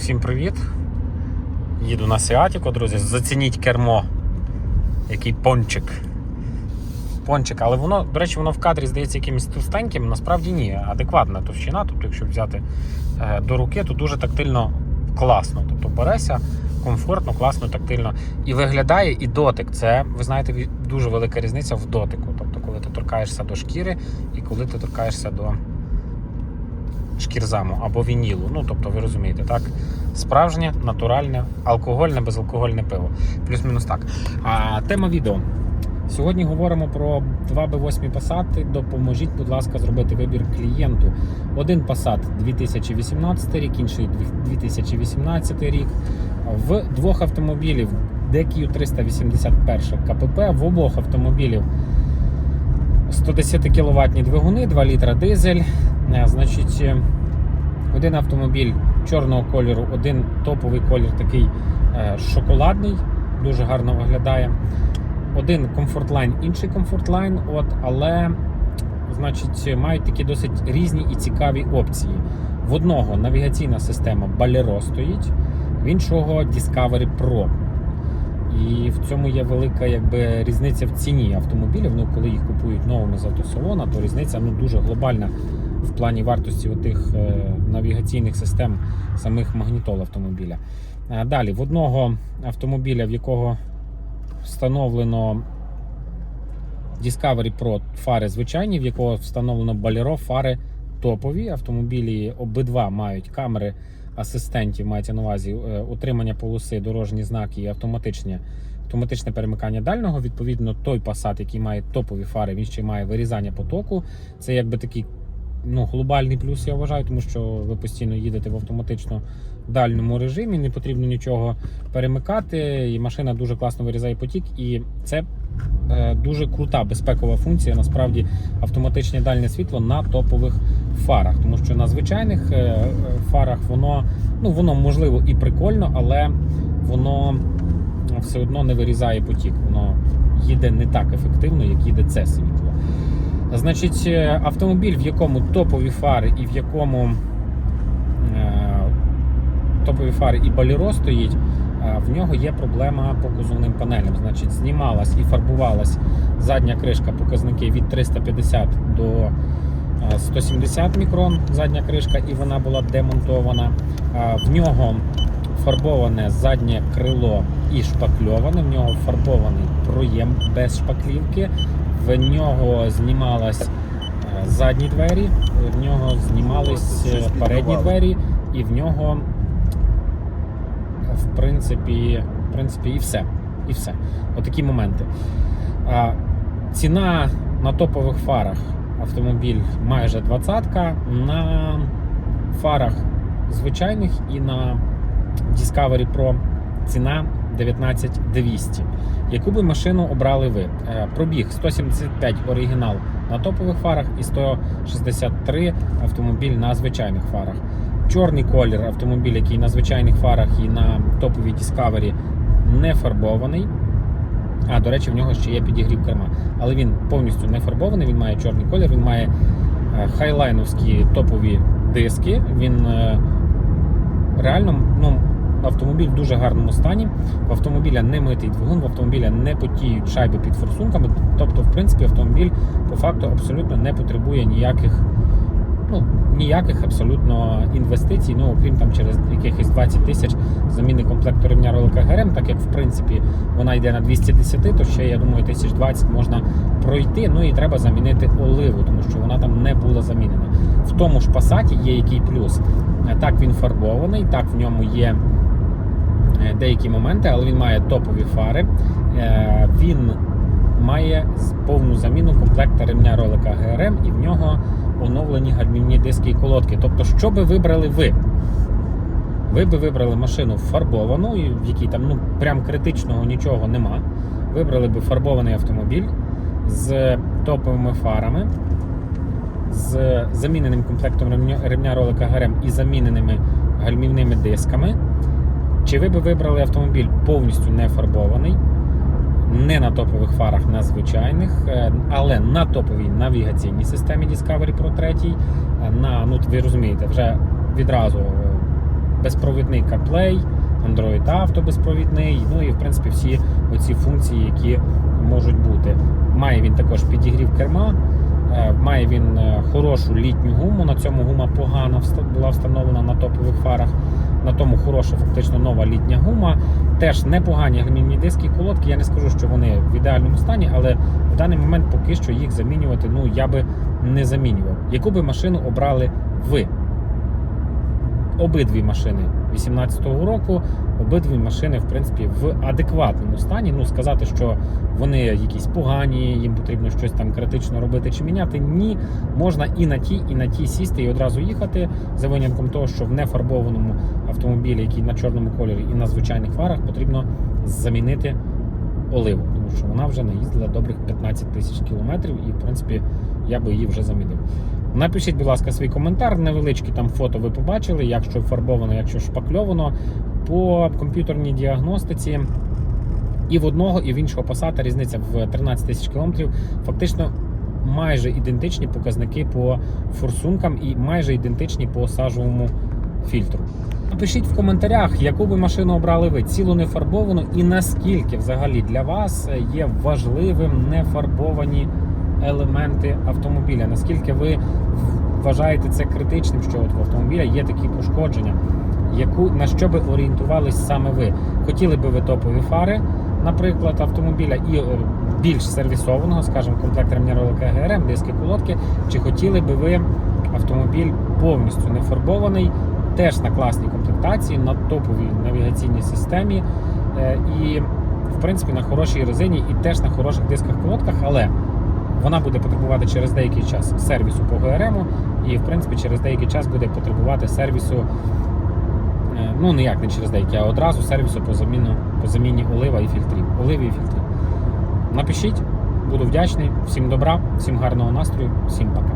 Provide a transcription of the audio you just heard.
Всім привіт! Їду на Сіатіку, друзі. Зацініть кермо. Який пончик. Пончик, але воно, до речі, воно в кадрі здається якимось товстеньким, насправді ні. Адекватна товщина. Тобто, якщо взяти е, до руки, то дуже тактильно класно. Тобто береся комфортно, класно, тактильно. І виглядає і дотик. Це, ви знаєте, дуже велика різниця в дотику. Тобто, коли ти торкаєшся до шкіри і коли ти торкаєшся до шкірзаму або вінілу. Ну, тобто, ви розумієте, так? Справжнє, натуральне, алкогольне, безалкогольне пиво. Плюс-мінус так. А тема відео. Сьогодні говоримо про 2B8 Passat. Допоможіть, будь ласка, зробити вибір клієнту. Один Passat 2018 рік, інший 2018 рік. В двох автомобілів DQ 381 КПП, в обох автомобілів 110 кВт двигуни, 2 літра дизель. Е, Значить, е, один автомобіль чорного кольору, один топовий колір такий е, шоколадний, дуже гарно виглядає. Один комфортлайн, інший комфортлайн, от, але значить, мають такі досить різні і цікаві опції. В одного навігаційна система Bolero стоїть, в іншого Discovery Pro. І в цьому є велика якби, різниця в ціні автомобілів. Ну, коли їх купують новими з автосалона, то різниця ну, дуже глобальна в плані вартості отих е, навігаційних систем самих магнітол автомобіля. Е, Далі, в одного автомобіля, в якого встановлено Discovery Pro фари звичайні, в якого встановлено Bolero фари топові. Автомобілі обидва мають камери асистентів, мається на увазі е, утримання полоси, дорожні знаки і автоматичне, автоматичне перемикання дальнього. Відповідно, той Passat, який має топові фари, він ще має вирізання потоку. Це якби такий ну, глобальний плюс, я вважаю, тому що ви постійно їдете в автоматично дальньому режимі, не потрібно нічого перемикати, і машина дуже класно вирізає потік. І це е, дуже крута безпекова функція. Насправді автоматичне дальнє світло на топових фарах, тому що на звичайних е, фарах воно ну воно можливо і прикольно, але воно все одно не вирізає потік. Воно їде не так ефективно, як їде це світло. Значить, е, автомобіль, в якому топові фари і в якому е, топові фари і баліро стоїть, е, в нього є проблема по кузовним панелям. Значить, знімалась і фарбувалась задня кришка, показники від 350 до е, 170 мікрон, задня кришка, і вона була демонтована. В нього фарбоване заднє крило і шпакльоване, в нього фарбований проєм без шпаклівки, в нього знімалась е, задні двері, в нього знімались е, передні двері, і в нього, в принципі, в принципі, і все. І все. Отакі моменти. Ціна на топових фарах автомобіль майже 20 на фарах звичайних і на Discovery Pro ціна 19200. Яку би машину обрали ви? Е, Пробіг 175 оригінал на топових фарах і 163 автомобіль на звичайних фарах. Чорний колір автомобіль, який на звичайних фарах і на топовій Discovery не фарбований. А, до речі, в нього ще є підігрів керма. Але він повністю не фарбований, він має чорний колір, він має е, хайлайновські топові диски. Він е, реально ну, автомобіль в дуже гарному стані. В автомобіля не митий двигун, в автомобіля не потіють шайби під форсунками. Тобто, в принципі, автомобіль по факту абсолютно не потребує ніяких. Ну, ніяких абсолютно інвестицій, ну окрім там через якихось 20 тисяч заміни комплекту ремня ролика ГРМ, так як в принципі вона йде на 210, то ще я думаю, 1020 можна пройти. Ну і треба замінити оливу, тому що вона там не була замінена. В тому ж пасаті є який плюс. Так він фарбований, так в ньому є деякі моменти, але він має топові фари. Е, Він має повну заміну комплекта ремня ролика ГРМ і в нього оновлені гальмівні диски і колодки. Тобто, що би вибрали ви? Ви би вибрали машину фарбовану, в якій там ну прям критичного нічого нема. Вибрали би фарбований автомобіль з топовими фарами, з заміненим комплектом ремня ролика ГРМ і заміненими гальмівними дисками. Чи ви би вибрали автомобіль повністю не фарбований, не на топових фарах, на звичайних, е, але на топовій навігаційній системі Discovery Pro 3, е, на, ну ви розумієте, вже відразу е, безпровідний CarPlay, Android Auto безпровідний, ну і в принципі всі оці функції, які можуть бути. Має він також підігрів керма, має він е, хорошу літню гуму. На цьому гума погана була встановлена на топових фарах. На тому хороша, фактично нова літня гума. Теж непогані гальмівні диски і колодки. Я не скажу, що вони в ідеальному стані, але в даний момент поки що їх замінювати ну я би не замінював. Яку би машину обрали ви? Обидві машини 18-го року, обидві машини, в принципі, в адекватному стані. Ну, сказати, що вони якісь погані, їм потрібно щось там критично робити чи міняти. Ні, можна і на ті, і на ті сісти і одразу їхати, за винятком того, що в нефарбованому автомобілі, який на чорному кольорі і на звичайних фарах, потрібно замінити оливу, тому що вона вже наїздила добрих 15 тисяч кілометрів, і в принципі я би її вже замінив. Напишіть, будь ласка, свій коментар. Невеличкі там фото ви побачили, якщо фарбовано, якщо шпакльовано. По комп'ютерній діагностиці і в одного, і в іншого пасата різниця в 13 тисяч кілометрів. Фактично майже ідентичні показники по форсункам і майже ідентичні по сажовому фільтру. Напишіть в коментарях, яку би машину обрали ви, цілу нефарбовану, і наскільки взагалі для вас є важливим нефарбовані елементи автомобіля. Наскільки ви вважаєте це критичним, що от в автомобіля є такі пошкодження, яку на що би орієнтувались саме ви? Хотіли би ви топові фари, наприклад, автомобіля і е, більш сервісованого, скажімо, комплект ремніролика ГРМ, диски колодки, чи хотіли би ви автомобіль повністю не фарбований, теж на класній комплектації, на топовій навігаційній системі е, і, в принципі, на хорошій резині і теж на хороших дисках колодках, але вона буде потребувати через деякий час сервісу по ГРМ, і в принципі через деякий час буде потребувати сервісу. е, Ну, не як не через деякий, а одразу сервісу по заміну по заміні олива і фільтрів. Оливи і фільтрів. Напишіть, буду вдячний. Всім добра, всім гарного настрою, всім пока.